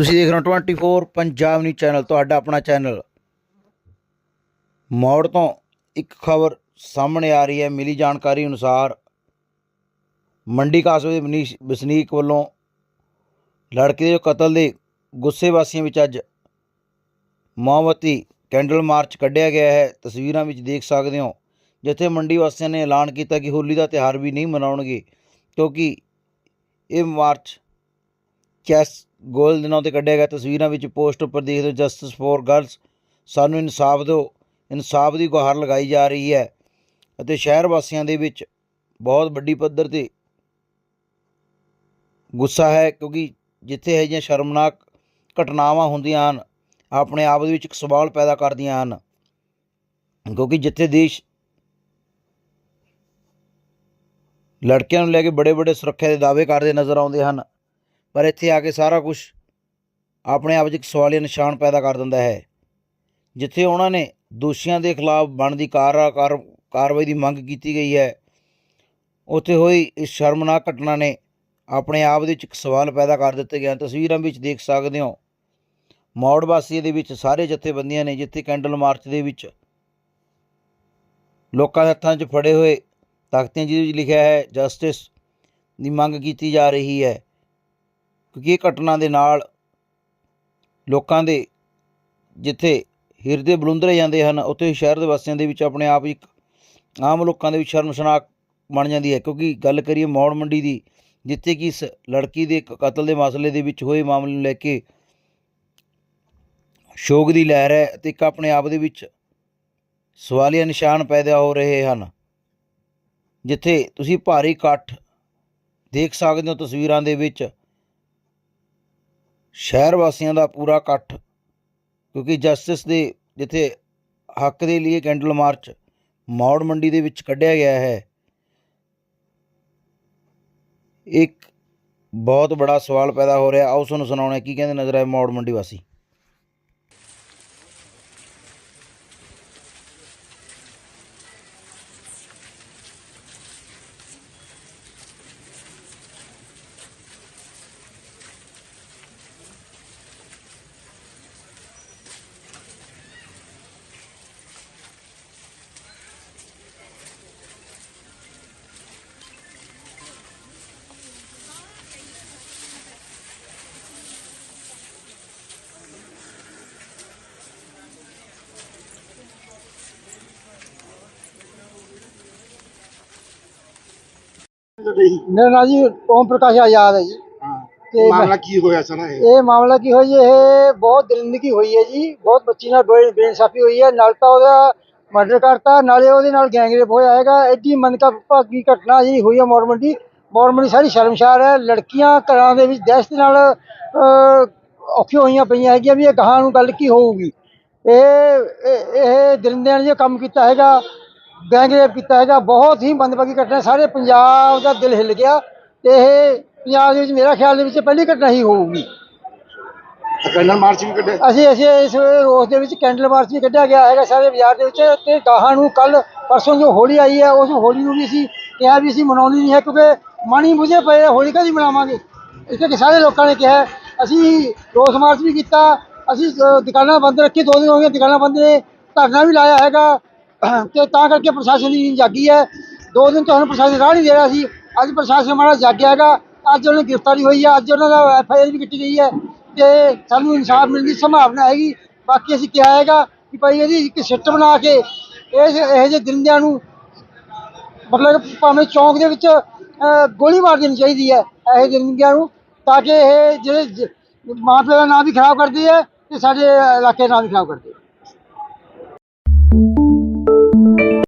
ਤੁਸੀਂ ਦੇਖ ਰਹੇ ਹੋ 24 ਪੰਜਾਬ ਨਿਊਜ਼ ਚੈਨਲ ਤੁਹਾਡਾ ਆਪਣਾ ਚੈਨਲ ਮੌੜ ਤੋਂ ਇੱਕ ਖਬਰ ਸਾਹਮਣੇ ਆ ਰਹੀ ਹੈ, ਮਿਲੀ ਜਾਣਕਾਰੀ ਅਨੁਸਾਰ ਮੰਡੀ ਕਾਸਬੇ ਦੇ ਵਨੀਸ਼- ਵਸਨੀਕ ਵੱਲੋਂ ਲੜਕੇ ਦੇ ਕਤਲ ਦੇ ਗੁੱਸੇ ਵਾਸੀਆਂ ਵਿੱਚ ਅੱਜ ਮੋਮਬੱਤੀ ਕੈਂਡਲ ਮਾਰਚ ਕੱਢਿਆ ਗਿਆ ਹੈ। ਤਸਵੀਰਾਂ ਵਿੱਚ ਦੇਖ ਸਕਦੇ ਹੋ, ਜਿੱਥੇ ਮੰਡੀ ਵਾਸੀਆਂ ਨੇ ਐਲਾਨ ਕੀਤਾ ਕਿ ਹੋਲੀ ਦਾ ਤਿਉਹਾਰ ਵੀ ਨਹੀਂ ਮਨਾਉਣਗੇ, ਕਿਉਂਕਿ ਇਹ ਮਾਰਚ ਕੈਸ ਗੋਲ ਦਿਨਾਂ ਤੇ ਕੱਢਿਆ ਗਿਆ, ਤਸਵੀਰਾਂ ਵਿੱਚ ਪੋਸਟ ਉੱਪਰ ਦੇਖਦੇ ਹੋ ਜਸਟਿਸ ਫੋਰ ਗਰਲਸ ਸਾਨੂੰ ਇਨਸਾਫ ਦਿਓ, ਇਨਸਾਫ ਦੀ ਗੁਹਾਰ ਲਗਾਈ ਜਾ ਰਹੀ ਹੈ ਅਤੇ ਸ਼ਹਿਰ ਵਾਸੀਆਂ ਦੇ ਵਿੱਚ ਬਹੁਤ ਵੱਡੀ ਪੱਧਰ ਤੇ ਗੁੱਸਾ ਹੈ, ਕਿਉਂਕਿ ਜਿੱਥੇ ਇਹ ਜਿਹੀਆਂ ਸ਼ਰਮਨਾਕ ਘਟਨਾਵਾਂ ਹੁੰਦੀਆਂ ਹਨ, ਆਪਣੇ ਆਪ ਦੇ ਵਿੱਚ ਇੱਕ ਸਵਾਲ ਪੈਦਾ ਕਰਦੀਆਂ ਹਨ, ਕਿਉਂਕਿ ਜਿੱਥੇ ਦੇਸ਼ ਲੜਕਿਆਂ ਨੂੰ ਲੈ ਕੇ ਬੜੇ ਬੜੇ ਸੁਰੱਖਿਆ ਦੇ ਦਾਅਵੇ ਕਰਦੇ ਨਜ਼ਰ ਆਉਂਦੇ ਹਨ ਪਰ ਇੱਥੇ ਆ ਕੇ ਸਾਰਾ ਕੁਝ ਆਪਣੇ ਆਪ 'ਚ ਇੱਕ ਸਵਾਲੀਆ ਨਿਸ਼ਾਨ ਪੈਦਾ ਕਰ ਦਿੰਦਾ ਹੈ, ਜਿੱਥੇ ਉਹਨਾਂ ਨੇ ਦੋਸ਼ੀਆਂ ਦੇ ਖਿਲਾਫ ਬਣਦੀ ਕਾਰਵਾਈ ਦੀ ਮੰਗ ਕੀਤੀ ਗਈ ਹੈ। ਉੱਥੇ ਹੋਈ ਇਸ ਸ਼ਰਮਨਾਕ ਘਟਨਾ ਨੇ ਆਪਣੇ ਆਪ ਦੇ ਵਿੱਚ ਇੱਕ ਸਵਾਲ ਪੈਦਾ ਕਰ ਦਿੱਤੇ ਗਏ ਹਨ। ਤਸਵੀਰਾਂ ਵਿੱਚ ਦੇਖ ਸਕਦੇ ਹੋ, ਮੌੜ ਵਾਸੀ ਦੇ ਵਿੱਚ ਸਾਰੇ ਜਥੇਬੰਦੀਆਂ ਨੇ, ਜਿੱਥੇ ਕੈਂਡਲ ਮਾਰਚ ਦੇ ਵਿੱਚ ਲੋਕਾਂ ਦੇ ਹੱਥਾਂ 'ਚ ਫੜੇ ਹੋਏ ਤਖਤੀਆਂ ਜਿਹਦੇ ਵਿੱਚ ਲਿਖਿਆ ਹੈ, ਜਸਟਿਸ ਦੀ ਮੰਗ ਕੀਤੀ ਜਾ ਰਹੀ ਹੈ। ਕਿਉਂਕਿ ਇਹ ਘਟਨਾ ਦੇ ਨਾਲ ਲੋਕਾਂ ਦੇ ਜਿੱਥੇ ਹਿਰਦੇ ਬਲੁੰਦਰੇ ਜਾਂਦੇ ਹਨ, ਉੱਥੇ ਸ਼ਹਿਰ ਦੇ ਵਾਸੀਆਂ ਦੇ ਵਿੱਚ ਆਪਣੇ ਆਪ ਇੱਕ ਆਮ ਲੋਕਾਂ ਦੇ ਵਿੱਚ ਸ਼ਰਮਸ਼ਨਾਕ ਬਣ ਜਾਂਦੀ ਹੈ। ਕਿਉਂਕਿ ਗੱਲ ਕਰੀਏ ਮੌੜ ਮੰਡੀ ਦੀ, ਜਿੱਥੇ ਕਿ ਇਸ ਲੜਕੀ ਦੇ ਕ- ਕਤਲ ਦੇ ਮਸਲੇ ਦੇ ਵਿੱਚ ਹੋਏ ਮਾਮਲੇ ਨੂੰ ਲੈ ਕੇ ਸ਼ੋਗ ਦੀ ਲਹਿਰ ਹੈ ਅਤੇ ਇੱਕ ਆਪਣੇ ਆਪ ਦੇ ਵਿੱਚ ਸਵਾਲੀਆ ਨਿਸ਼ਾਨ ਪੈਦਾ ਹੋ ਰਹੇ ਹਨ। ਜਿੱਥੇ ਤੁਸੀਂ ਭਾਰੀ ਇਕੱਠ ਦੇਖ ਸਕਦੇ ਹੋ ਤਸਵੀਰਾਂ ਦੇ ਵਿੱਚ ਸ਼ਹਿਰ ਵਾਸੀਆਂ ਦਾ ਪੂਰਾ ਇਕੱਠ, ਕਿਉਂਕਿ ਜਸਟਿਸ ਦੇ ਜਿੱਥੇ ਹੱਕ ਦੇ ਲਈ ਕੈਂਡਲ ਮਾਰਚ ਮੌੜ ਮੰਡੀ ਦੇ ਵਿੱਚ ਕੱਢਿਆ ਗਿਆ ਹੈ, ਇੱਕ ਬਹੁਤ ਬੜਾ ਸਵਾਲ ਪੈਦਾ ਹੋ ਰਿਹਾ। ਆਓ ਤੁਹਾਨੂੰ ਸੁਣਾਉਣਾ ਕੀ ਕਹਿੰਦੇ ਨਜ਼ਰ ਆਏ ਮੌੜ ਮੰਡੀ ਵਾਸੀ? ਮੇਰਾ ਨਾਂ ਜੀ ਓਮ ਪ੍ਰਕਾਸ਼ ਆਜ਼ਾਦ ਹੈ ਜੀ। ਹਾਂ। ਤੇ ਮਾਮਲਾ ਕੀ ਹੋਇਆ ਸਰ ਇਹ? ਮਾਮਲਾ ਕੀ ਹੋਈ ਇਹ ਬਹੁਤ ਦਰਿੰਦਗੀ ਹੋਈ ਹੈ ਜੀ ਬਹੁਤ ਬੱਚੀ ਨਾਲ ਬੇਇਨਸਾਫੀ ਹੋਈ ਹੈ ਨਾਲ ਤਾਂ ਉਹਦਾ ਮਰਡਰ ਕਰਤਾ ਨਾਲੇ ਉਹਦੇ ਨਾਲ ਗੈਂਗਰੇਪ ਹੋਇਆ ਹੈਗਾ ਐਡੀ ਮਨਕਾ ਭਾਗੀ ਘਟਨਾ ਜੀ ਹੋਈ ਹੈ ਮੌਰਮੰਡੀ ਮੌਰਮੰਡੀ ਸਾਰੀ ਸ਼ਰਮਸ਼ਾਰ ਹੈ ਲੜਕੀਆਂ ਘਰਾਂ ਦੇ ਵਿੱਚ ਦਹਿਸ਼ਤ ਨਾਲ ਔਖੀਆਂ ਹੋਈਆਂ ਪਈਆਂ ਹੈਗੀਆਂ ਵੀ ਇਹ ਗਾਹਾਂ ਨੂੰ ਗੱਲ ਕੀ ਹੋਊਗੀ। ਇਹ ਇਹ- ਇਹ ਦਰਿੰਦਿਆਂ ਨੇ ਜੋ ਕੰਮ ਕੀਤਾ ਹੈਗਾ ਗੈਂਗਰੇਪ ਕੀਤਾ ਹੈਗਾ ਬਹੁਤ ਹੀ ਮੰਦਭਾਗੀ ਘਟਨਾ ਸਾਰੇ ਪੰਜਾਬ ਦਾ ਦਿਲ ਹਿੱਲ ਗਿਆ ਤੇ ਇਹ ਪੰਜਾਬ ਦੇ ਵਿੱਚ ਮੇਰਾ ਖਿਆਲ ਦੇ ਵਿੱਚ ਪਹਿਲੀ ਘਟਨਾ ਹੀ ਹੋਊਗੀ। ਕੈਂਡਲ ਮਾਰਚ ਵੀ ਕੱਢੇ ਅਸੀਂ ਅਸੀਂ ਇਸ ਰੋਸ ਦੇ ਵਿੱਚ ਕੈਂਡਲ ਮਾਰਚ ਵੀ ਕੱਢਿਆ ਗਿਆ ਹੈਗਾ ਸਾਰੇ ਬਾਜ਼ਾਰ ਦੇ ਵਿੱਚ ਤੇ ਗਾਹਾਂ ਨੂੰ ਕੱਲ ਪਰਸੋਂ ਜੋ ਹੋਲੀ ਆਈ ਹੈ ਉਸ ਹੋਲੀ ਨੂੰ ਵੀ ਅਸੀਂ ਕਿਹਾ ਵੀ ਅਸੀਂ ਮਨਾਉਣੀ ਨਹੀਂ ਹੈ ਕਿਉਂਕਿ ਮਾਣੀ ਬੁਝੇ ਪਏ ਹੋਲੀ ਕਦੀ ਮਨਾਵਾਂਗੇ? ਇਸ ਕਰਕੇ ਸਾਰੇ ਲੋਕਾਂ ਨੇ ਕਿਹਾ ਅਸੀਂ ਰੋਸ ਮਾਰਚ ਵੀ ਕੀਤਾ ਅਸੀਂ ਦੁਕਾਨਾਂ ਬੰਦ ਰੱਖੀ ਦੋ ਦਿਨ ਹੋ ਗਏ ਦੁਕਾਨਾਂ ਬੰਦ ਨੇ ਧਰਨਾ ਵੀ ਲਾਇਆ ਹੈਗਾ। ਤੇ ਤਾਂ ਕਰਕੇ ਪ੍ਰਸ਼ਾਸਨ ਦੀ ਨੀਂਦ ਜਾਗੀ ਹੈ। ਦੋ ਦਿਨ ਤੋਂ ਸਾਨੂੰ ਪ੍ਰਸ਼ਾਸਨ ਰਾਹ ਨਹੀਂ ਦੇ ਰਿਹਾ ਸੀ। ਅੱਜ ਪ੍ਰਸ਼ਾਸਨ ਮਾੜਾ ਜਾਗਿਆ ਹੈਗਾ। ਅੱਜ ਉਹਨਾਂ ਦੀ ਗ੍ਰਿਫਤਾਰੀ ਹੋਈ ਹੈ। ਅੱਜ ਉਹਨਾਂ ਦਾ ਐਫ ਆਈ ਆਰ ਵੀ ਕੀਤੀ ਗਈ ਹੈ। ਤੇ ਸਾਨੂੰ ਇਨਸਾਫ ਮਿਲਣ ਦੀ ਸੰਭਾਵਨਾ ਹੈਗੀ। ਬਾਕੀ ਅਸੀਂ ਕਿਹਾ ਹੈਗਾ ਕਿ ਭਾਈ ਇਹਦੀ ਇੱਕ ਸਿਸਟਮ ਬਣਾ ਕੇ ਇਹ ਇਹੋ ਜਿਹੇ ਦਰਿੰਦਿਆਂ ਨੂੰ ਮਤਲਬ ਭਾਵੇਂ ਚੌਂਕ ਦੇ ਵਿੱਚ ਗੋਲੀ ਮਾਰ ਦੇਣੀ ਚਾਹੀਦੀ ਹੈ ਇਹੋ ਜਿਹੇ ਦਿੰਦਿਆਂ ਨੂੰ ਤਾਂ ਕਿ ਇਹ ਜਿਹੜੇ ਮਾਂ ਪਿਓ ਦਾ ਨਾਂ ਵੀ ਖਰਾਬ ਕਰਦੇ ਆ ਤੇ ਸਾਡੇ ਇਲਾਕੇ ਦਾ ਨਾਂ ਵੀ ਖਰਾਬ ਕਰਦੇ ਆ।